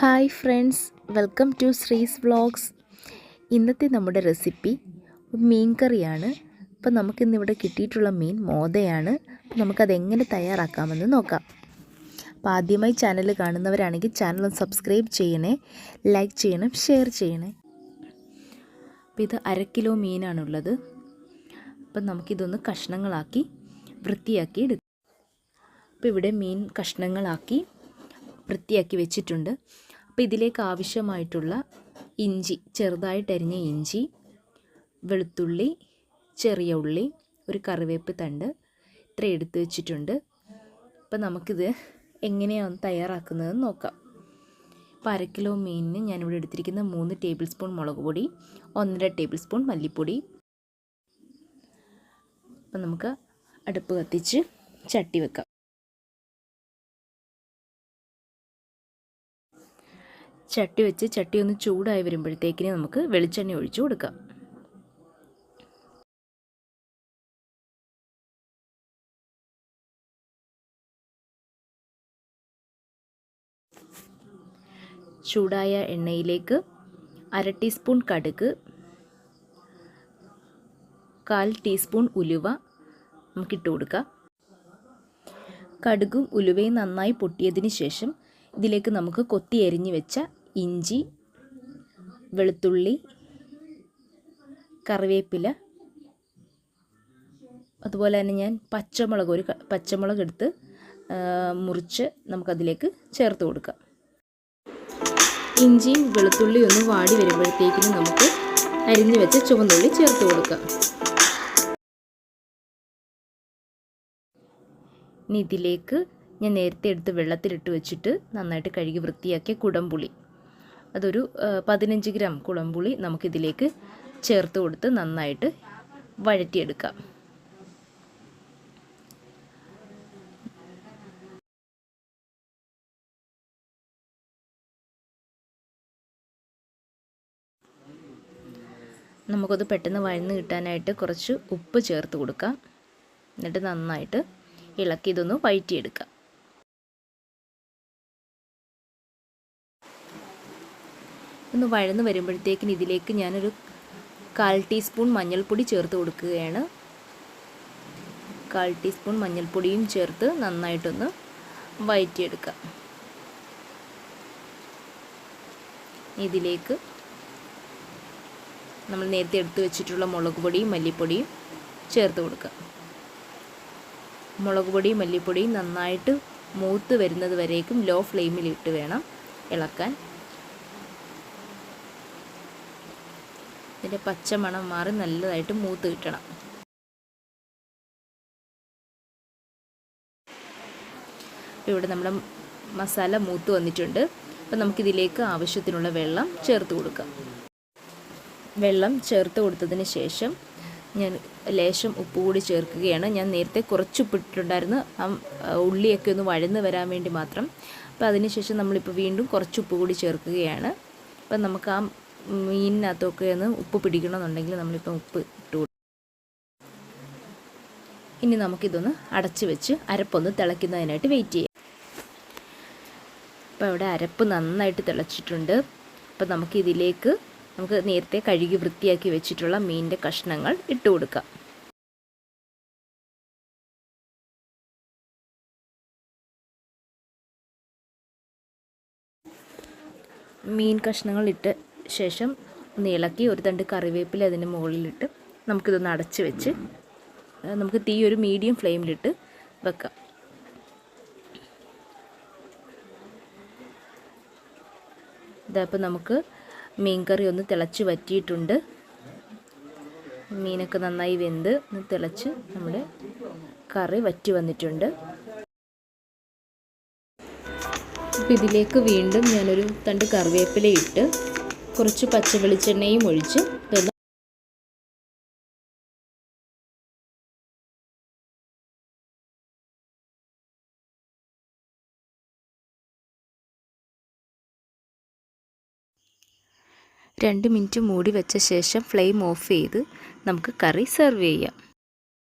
Hi friends welcome to Sree's vlogs. ഇന്നത്തെ നമ്മുടെ recipe മീൻ കറിയാണ് അപ്പോൾ നമുക്കിന്നിവിടെ കിട്ടിയിട്ടുള്ള മീൻ മോദയാണ് നമുക്കതെങ്ങനെ തയ്യാറാക്കാമെന്ന് നോക്കാം. അപ്പോൾ ആദ്യമായി ചാനൽ കാണുന്നവരാണെങ്കിൽ ചാനൽ ഒന്ന് സബ്സ്ക്രൈബ് ചെയ്യണേ ലൈക്ക് ചെയ്യണം ഷെയർ ചെയ്യണേ. അപ്പോൾ ഇത് അര കിലോ മീനാണുള്ളത്. അപ്പം നമുക്കിതൊന്ന് കഷ്ണങ്ങളാക്കി വൃത്തിയാക്കി എടുക്കാം. അപ്പോൾ ഇവിടെ മീൻ കഷ്ണങ്ങളാക്കി വൃത്തിയാക്കി വെച്ചിട്ടുണ്ട്. അപ്പോൾ ഇതിലേക്ക് ആവശ്യമായിട്ടുള്ള ഇഞ്ചി ചെറുതായിട്ടരിഞ്ഞ ഇഞ്ചി വെളുത്തുള്ളി ചെറിയ ഉള്ളി ഒരു കറിവേപ്പ് തണ്ട് ഇത്ര എടുത്തു വെച്ചിട്ടുണ്ട്. അപ്പോൾ നമുക്കിത് എങ്ങനെയാണ് തയ്യാറാക്കുന്നതെന്ന് നോക്കാം. അപ്പോൾ അര കിലോ മീനിന് ഞാനിവിടെ എടുത്തിരിക്കുന്ന മൂന്ന് ടേബിൾ സ്പൂൺ മുളക് പൊടി ഒന്നര ടേബിൾ സ്പൂൺ മല്ലിപ്പൊടി. അപ്പം നമുക്ക് അടുപ്പ് കത്തിച്ച് ചട്ടി വെക്കാം. ചട്ടി വെച്ച് ചട്ടി ഒന്ന് ചൂടായി വരുമ്പോഴത്തേക്കിന് നമുക്ക് വെളിച്ചെണ്ണ ഒഴിച്ചു കൊടുക്കാം. ചൂടായ എണ്ണയിലേക്ക് അര ടീസ്പൂൺ കടുക് കാൽ ടീസ്പൂൺ ഉലുവ നമുക്കിട്ട് കൊടുക്കാം. കടുകും ഉലുവയും നന്നായി പൊട്ടിയതിന് ശേഷം ഇതിലേക്ക് നമുക്ക് കൊത്തി എരിഞ്ഞു വെച്ച ഇഞ്ചി വെളുത്തുള്ളി കറിവേപ്പില. അതുപോലെ തന്നെ ഞാൻ പച്ചമുളക് ഒരു പച്ചമുളക് എടുത്ത് മുറിച്ച് നമുക്കതിലേക്ക് ചേർത്ത് കൊടുക്കാം. ഇഞ്ചിയും വെളുത്തുള്ളിയും ഒന്ന് വാടി വരുമ്പോഴത്തേക്കിന് നമുക്ക് അരിഞ്ഞു വെച്ച ചുവന്നുള്ളി ചേർത്ത് കൊടുക്കാം. ഇനി ഇതിലേക്ക് ഞാൻ നേരത്തെ എടുത്ത് വെള്ളത്തിലിട്ട് വെച്ചിട്ട് നന്നായിട്ട് കഴുകി വൃത്തിയാക്കിയ കുടംപുളി. അതൊരു പതിനഞ്ച് ഗ്രാം കുളമ്പുളി നമുക്കിതിലേക്ക് ചേർത്ത് കൊടുത്ത് നന്നായിട്ട് വഴറ്റിയെടുക്കാം. നമുക്കത് പെട്ടെന്ന് വഴന്ന് കിട്ടാനായിട്ട് കുറച്ച് ഉപ്പ് ചേർത്ത് കൊടുക്കാം. എന്നിട്ട് നന്നായിട്ട് ഇളക്കി ഇതൊന്ന് വഴറ്റിയെടുക്കാം. ഒന്ന് വഴന്ന് വരുമ്പോഴത്തേക്കിന് ഇതിലേക്ക് ഞാനൊരു കാൽ ടീസ്പൂൺ മഞ്ഞൾപ്പൊടി ചേർത്ത് കൊടുക്കുകയാണ്. കാൽ ടീസ്പൂൺ മഞ്ഞൾപ്പൊടിയും ചേർത്ത് നന്നായിട്ടൊന്ന് വഴറ്റിയെടുക്കാം ഇതിലേക്ക് നമ്മൾ നേരത്തെ എടുത്തു വെച്ചിട്ടുള്ള മുളക് പൊടിയും മല്ലിപ്പൊടിയും ചേർത്ത് കൊടുക്കാം. മുളക് പൊടിയും മല്ലിപ്പൊടിയും നന്നായിട്ട് മൂത്ത് വരുന്നത് വരേക്കും ലോ ഫ്ലെയിമിലിട്ട് വേണം ഇളക്കാൻ. ഇതിന്റെ പച്ചമണം മാറി നല്ലതായിട്ട് മൂത്ത് കിട്ടണം. ഇവിടെ നമ്മുടെ മസാല മൂത്ത് വന്നിട്ടുണ്ട്. അപ്പോൾ നമുക്കിതിലേക്ക് ആവശ്യത്തിനുള്ള വെള്ളം ചേർത്ത് കൊടുക്കാം. വെള്ളം ചേർത്ത് കൊടുത്തതിന് ശേഷം ഞാൻ ലേശം ഉപ്പ് കൂടി ചേർക്കുകയാണ്. ഞാൻ നേരത്തെ കുറച്ച് ഉപ്പിട്ടിട്ടുണ്ടായിരുന്നു. ആ ഉള്ളിയൊക്കെ ഒന്ന് വഴന്ന് വരാൻ വേണ്ടി മാത്രം. അപ്പോൾ അതിനുശേഷം നമ്മളിപ്പോൾ വീണ്ടും കുറച്ച് ഉപ്പ് കൂടി ചേർക്കുകയാണ്. അപ്പം നമുക്ക് ആ മീനിനകത്തൊക്കെ ഒന്ന് ഉപ്പ് പിടിക്കണമെന്നുണ്ടെങ്കിൽ നമ്മളിപ്പോൾ ഉപ്പ് ഇട്ട് കൊടുക്കും ഇനി നമുക്കിതൊന്ന് അടച്ച് വെച്ച് അരപ്പൊന്ന് തിളയ്ക്കുന്നതിനായിട്ട് വെയിറ്റ് ചെയ്യാം. അപ്പോൾ ഇവിടെ അരപ്പ് നന്നായിട്ട് തിളച്ചിട്ടുണ്ട്. അപ്പോൾ നമുക്കിതിലേക്ക് നമുക്ക് നേരത്തെ കഴുകി വൃത്തിയാക്കി വെച്ചിട്ടുള്ള മീനിന്റെ കഷ്ണങ്ങൾ ഇട്ട് കൊടുക്കാം. മീൻ കഷ്ണങ്ങൾ ഇട്ട് ശേഷം ഇളക്കി ഒരു തണ്ട് കറിവേപ്പില അതിന്റെ മുകളിലിട്ട് നമുക്കിതൊന്ന് അടച്ച് വെച്ച് നമുക്ക് തീ ഒരു മീഡിയം ഫ്ലെയിമിലിട്ട് വെക്കാം. ഇതപ്പോൾ നമുക്ക് മീൻ കറി ഒന്ന് തിളച്ച് വറ്റിയിട്ടുണ്ട്. മീനൊക്കെ നന്നായി വെന്ത് തിളച്ച് നമ്മുടെ കറി വറ്റി വന്നിട്ടുണ്ട്. അപ്പോൾ ഇതിലേക്ക് വീണ്ടും ഞാനൊരു തണ്ട് കറിവേപ്പില ഇട്ട് കുറച്ച് പച്ച വെളിച്ചെണ്ണയും ഒഴിച്ച് രണ്ട് മിനിറ്റ് മൂടി വെച്ച ശേഷം ഫ്ലെയിം ഓഫ് ചെയ്ത് നമുക്ക് കറി സെർവ് ചെയ്യാം.